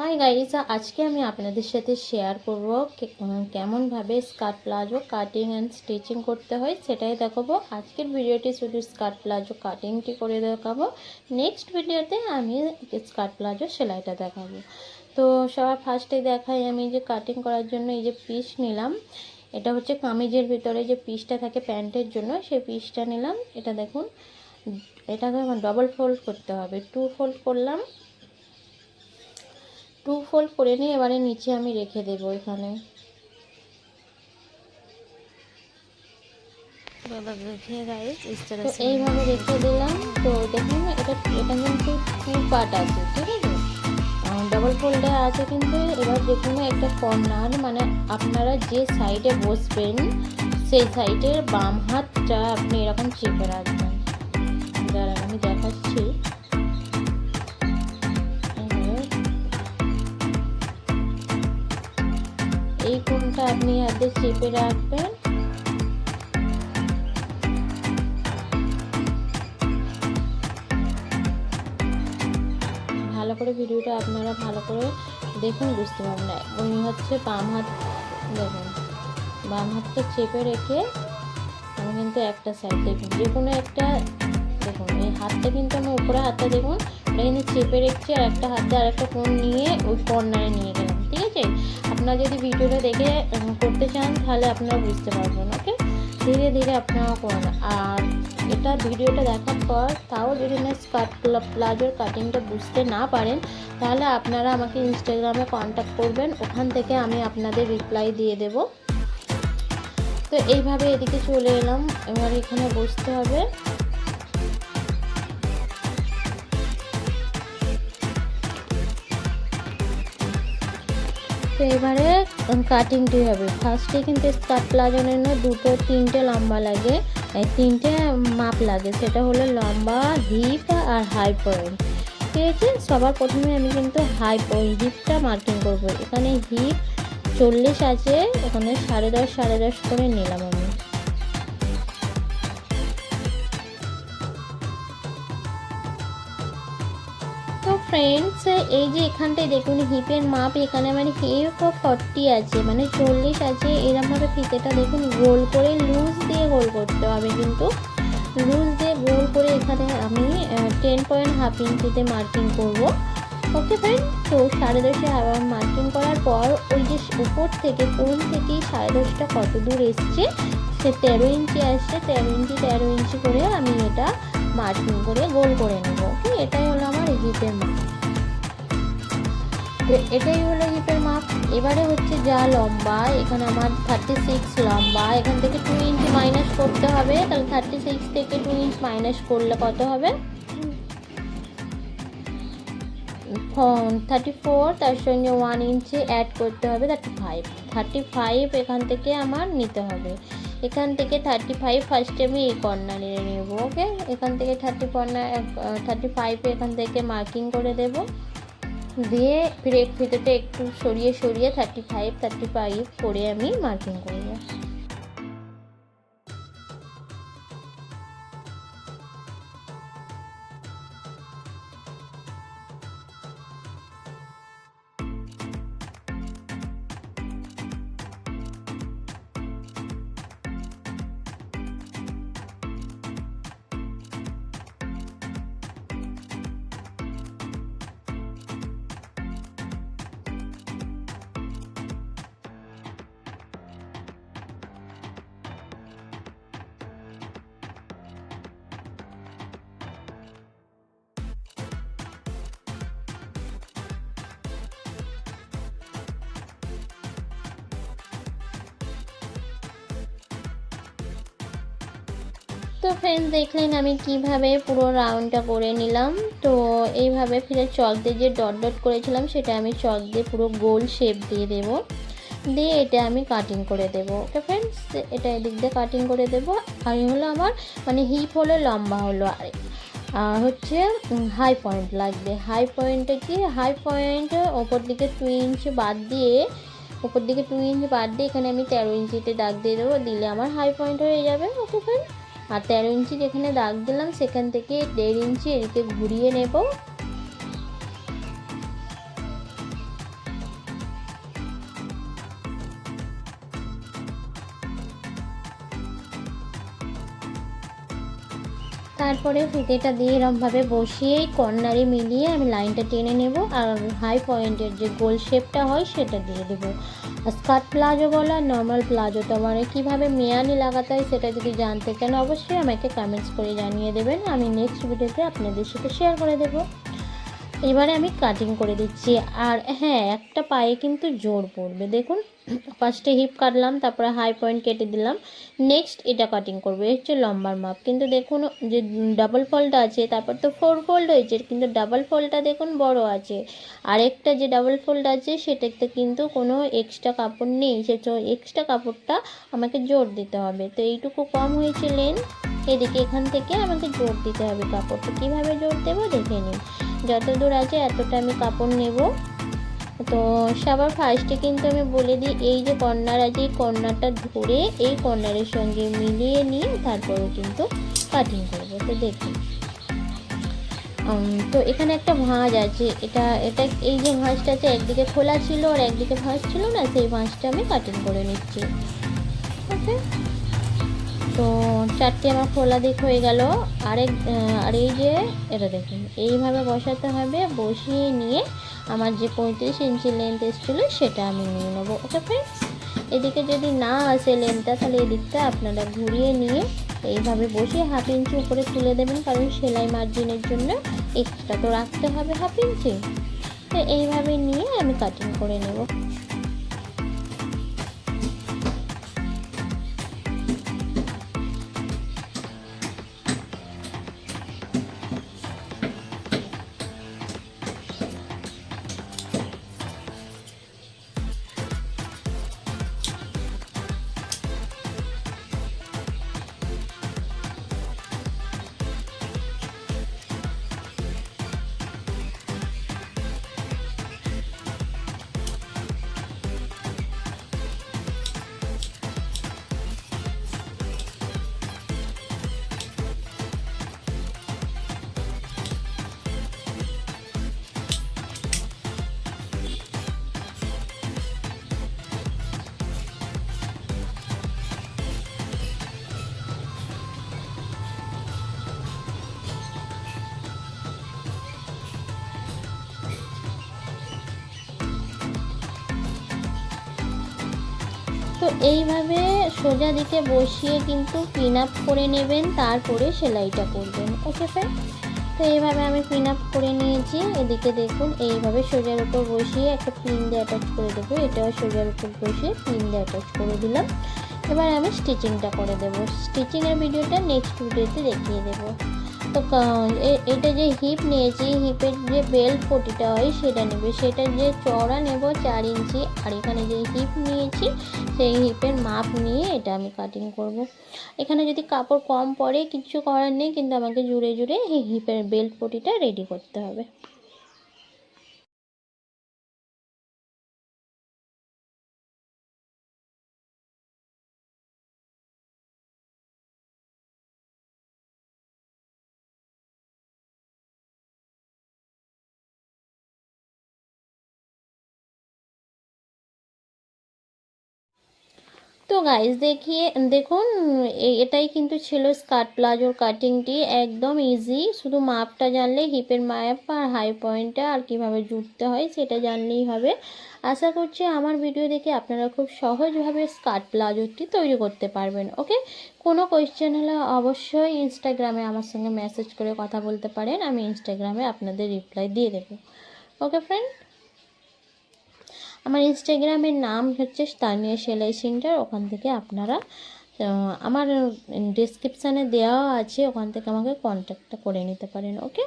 Hi guys আজকে আমি আপনাদের সাথে শেয়ার করব কেমনভাবে skirt palazzo cutting and stitching করতে হয় সেটাই দেখাবো। আজকের ভিডিওটি শুধু স্কার্ট প্লাজো কাটিংটি করে দেখাবো। নেক্সট ভিডিওতে আমি স্কার্ট প্লাজো সেলাইটা দেখাবো। তো সবার ফার্স্টে দেখাই আমি যে কাটিং করার জন্য এই যে পিস নিলাম। এটা হচ্ছে কামিজের ভিতরে যে পিসটা থাকে প্যান্টের জন্য, সেই পিসটা নিলাম। এটা দেখুন, এটাকে ডবল ফোল্ড করতে হবে। টু ফোল্ড করলাম। টু ফোল্ড করে নিয়ে এবারে নিচে আমি রেখে দেব এখানে। এইভাবে রেখে দিলাম। তো দেখুন এটা এটা কিন্তু টু পার্ট আছে ঠিক আছে? ডবল ফোল্ডে আছে কিন্তু এবার দেখুন একটা কর্নার মানে আপনারা যে সাইডে বসবেন সেই সাইডের বাম হাতটা আপনি এরকম চেপে রাখবেন। দাঁড়ান আমি দেখাচ্ছি। এই কোণটা আপনি হাতে চেপে রাখবেন? ভালো করে ভিডিওটা আপনারা ভালো করে দেখুন, বুঝতে পারবেন ওই হচ্ছে বাম হাত, দেখুন, বাম হাতটা চেপে রেখে আমি কিন্তু একটা সাইড দেখুন, যে কোনো একটা, দেখুন, এই হাতটা কিন্তু আমি উপরে হাতটা দেখুন, ওটা কিন্তু চেপে রেখেছি, আর একটা হাতে আর একটা ফোন নিয়ে ওই কর্নারে নিয়ে গেলাম। আছে? আপনারা যদি ভিডিওটা দেখে করতে চান, তাহলে আপনারা বুঝতে পারবেন, ওকে? ধীরে ধীরে আপনারা করুন। আর এটা ভিডিওটা দেখার পর, তাও যদি না স্কার্ট প্লাজোর কাটিংটা বুঝতে না পারেন, তাহলে আপনারা আমাকে ইনস্টাগ্রামে কন্ট্যাক্ট করবেন। ওখান থেকে আমি আপনাদের রিপ্লাই দিয়ে দেব। তো এইভাবে এদিকে চলে এলাম। এবার এখানে বসতে হবে। তো এবারে কাটিংটি হবে। ফার্স্টে কিন্তু স্কার্ট প্লাজোর জন্য দুটো, তিনটে লম্বা লাগে। তিনটে মাপ লাগে। সেটা হলো লম্বা হিপ আর হাই পয়েন্ট ঠিক আছে? সবার প্রথমে আমি কিন্তু হাই হিপটা মার্কিং করব। এখানে হিপ চল্লিশ আছে, ওখানে সাড়ে দশ সাড়ে দশ করে নিলাম আমি। ফ্রেন্ডস এই যে এখানটায় দেখুন, হিপের মাপ এখানে মানে হিপ ফর্টি আছে মানে চল্লিশ আছে, এরমভাবে ফিতেটা দেখুন, গোল করে লুজ দিয়ে গোল করতে হবে কিন্তু। লুজ দিয়ে গোল করে এখানে আমি টেন পয়েন্ট হাফ ইঞ্চিতে মার্কিং করব। ওকে ফ্রেন্ড তো সাড়ে দশে মার্কিং করার পর ওই যে উপর থেকে, কোন থেকে সাড়ে দশটা কত দূর এসছে, সে তেরো ইঞ্চি আসছে, তেরো ইঞ্চি তেরো ইঞ্চি করে আমি এটা মার্কিং করে গোল করে নেব, ওকে? এটাই হলো আমার হিপের মাপ। এটাই হলো হিপের মাপ। এবারে হচ্ছে যা লম্বা, এখানে আমার থার্টি সিক্স লম্বা, এখান থেকে টু ইঞ্চ মাইনাস করতে হবে, তাহলে থার্টি সিক্স থেকে টু ইঞ্চ মাইনাস করলে কত হবে? থার্টি ফোর তার সঙ্গে ওয়ান ইঞ্চি অ্যাড করতে হবে থার্টি ফাইভ থার্টি ফাইভ এখান থেকে আমার নিতে হবে। এখান থেকে থার্টি ফাইভ ফার্স্টে আমি এই কর্নার নিয়ে নেব ওকে এখান থেকে থার্টি কর্নার থার্টি ফাইভে এখান থেকে মার্কিং করে দেব। দিয়ে ফিরে ফিতেটা একটু সরিয়ে সরিয়ে থার্টি ফাইভ থার্টি ফাইভ করে আমি মার্কিং করব তো ফ্রেন্ডস দেখলেন আমি কীভাবে পুরো রাউন্ডটা করে নিলাম। তো এইভাবে ফিরে চক দিয়ে যে ডট ডট করেছিলাম, সেটা আমি চক দিয়ে পুরো গোল শেপ দিয়ে দেব। দিয়ে এটা আমি কাটিং করে দেবো। ওকে ফ্রেন্ডস এটা এদিক দিয়ে কাটিং করে দেবো। আর হলো আমার মানে হিপ হলো, লম্বা হলো। আর আর হচ্ছে হাই পয়েন্ট লাগবে। হাই পয়েন্টে কি? হাই পয়েন্ট ওপর দিকে টু ইঞ্চ বাদ দিয়ে, ওপর দিকে টু ইঞ্চ বাদ দিয়ে এখানে আমি তেরো ইঞ্চিতে দাগ দিয়ে দেবো। দিলে আমার হাই পয়েন্ট হয়ে যাবে। ওকে ফ্রেন্ড আর তেরো ইঞ্চি যেখানে দাগ দিলাম সেখান থেকে দেড় ইঞ্চি এদিকে ঘুরিয়ে নেব। তারপরে ফিতেটা দিয়ে এরমভাবে বসিয়েই কর্নারে মিলিয়ে আমি লাইনটা টেনে নেব আর হাই পয়েন্টের যে গোল শেপটা হয় সেটা দিয়ে দেবো। স্কার্ট প্লাজো বলো আর নর্মাল প্লাজোটা মানে কীভাবে মেয়ানি লাগাতে হয় সেটা যদি জানতে চান অবশ্যই আমাকে কমেন্টস করে জানিয়ে দেবেন। আমি নেক্সট ভিডিওতে আপনাদের সাথে শেয়ার করে দেবো। এবারে আমি কাটিং করে দিচ্ছি। আর হ্যাঁ একটা পায়ে কিন্তু জোর পড়বে। দেখুন ফার্স্টে হিপ কাটলাম, তারপরে হাই পয়েন্ট কেটে দিলাম। নেক্সট এটা কাটিং করবে এই হচ্ছে লম্বার মাপ। কিন্তু দেখুন, যে ডাবল ফোল্ড আছে, তারপর তো ফোর ফোল্ড হয়েছে, কিন্তু ডাবল ফোল্ডটা দেখুন বড় আছে। আরেকটা যে ডাবল ফোল্ড আছে, সেটাতে কিন্তু কোনো এক্সট্রা কাপড় নেই। সে এক্সট্রা কাপড়টা আমাকে জোর দিতে হবে। তো এইটুকু কম হয়েছে লেন্থ এদিকে এখান থেকে আমাকে জোর দিতে হবে কাপড়টা। কীভাবে জোর দেবো? দেখে নিন। যত দূর আছে এতটা আমি কাপড় নেব। তো সবার ফার্স্টে কিন্তু আমি বলে দিই, এই যে কর্নার আছে, এই কর্নারটা ধরে এই কর্নারের সঙ্গে মিলিয়ে নিয়ে তারপরে কিন্তু কাটিং করব। তো দেখুন। তো এখানে একটা ভাঁজ আছে। এটা এটা এই যে ভাঁজটা আছে, একদিকে খোলা ছিল আর একদিকে ভাঁজ ছিল না, সেই ভাঁজটা আমি কাটিং করে নিচ্ছি। ওকে? তো চারটে আমার খোলা দিক হয়ে গেল। আরেক আর এই যে, এটা দেখুন, এইভাবে বসাতে হবে, বসিয়ে নিয়ে আমার যে পঁয়ত্রিশ ইঞ্চি লেন্থ এসেছিল সেটা আমি নিয়ে নেব। ওকে ফ্রেন্ডস এদিকে যদি না আসে লেন্থটা তাহলে এদিকটা আপনারা ঘুরিয়ে নিয়ে এইভাবে বসিয়ে হাফ ইঞ্চি উপরে তুলে দেবেন, কারণ সেলাই মার্জিনের জন্য এক্সট্রা তো রাখতে হবে হাফ ইঞ্চি তো এইভাবে নিয়ে আমি কাটিং করে নেব। এইভাবে সোজা দিকে বসিয়ে কিন্তু পিন আপ করে নেবেন, তারপরে সেলাইটা করবেন ওকে ফ্রেন্ড তো এইভাবে আমি পিন আপ করে নিয়েছি। এদিকে দেখুন, এইভাবে সোজার উপর বসিয়ে একটা পিন দিয়ে অ্যাটাচ করে দেবো। এটাও সোজার উপর বসিয়ে পিন দিয়ে অ্যাটাচ করে দিলাম। এবার আমি স্টিচিংটা করে দেবো। স্টিচিংয়ের ভিডিওটা নেক্সট ভিডিওতে দেখিয়ে দেবো। তো এটা যে হিপ নিয়েছি হিপের যে বেল্ট পটিটা হয়, সেটা নেবে সেটা যে চড়া নেব চার ইঞ্চি, আর এখানে যে হিপ নিয়েছি, সেই হিপের মাপ নিয়ে এটা আমি কাটিং করব। এখানে যদি কাপড় কম পরে কিছু করার নেই, কিন্তু আমাকে জুড়ে জুড়ে হিপের বেল্ট পটিটা রেডি করতে হবে তো গাইজ দেখিয়ে, দেখুন এটাই কিন্তু ছিল স্কার্ট প্লাজোর কাটিংটি একদম ইজি শুধু মাপটা জানলে হিপের মাপ আর হাই পয়েন্টটা আর কীভাবে জুড়তে হয় সেটা জানলেই হবে। আশা করছি আমার ভিডিও দেখে আপনারা খুব সহজভাবে স্কার্ট প্লাজোটি তৈরি করতে পারবেন ওকে কোনো কোয়েশ্চেন হলে অবশ্যই ইনস্টাগ্রামে আমার সঙ্গে মেসেজ করে কথা বলতে পারেন। আমি ইনস্টাগ্রামে আপনাদের রিপ্লাই দিয়ে দেবো ওকে ফ্রেন্ড আমার ইনস্টাগ্রামের নাম হচ্ছে স্থানীয় সেলাই সেন্টার, ওখান থেকে আপনারা আমার ডিসক্রিপশানে দেওয়া আছে, ওখান থেকে আমাকে কন্ট্যাক্টটা করে নিতে পারেন ওকে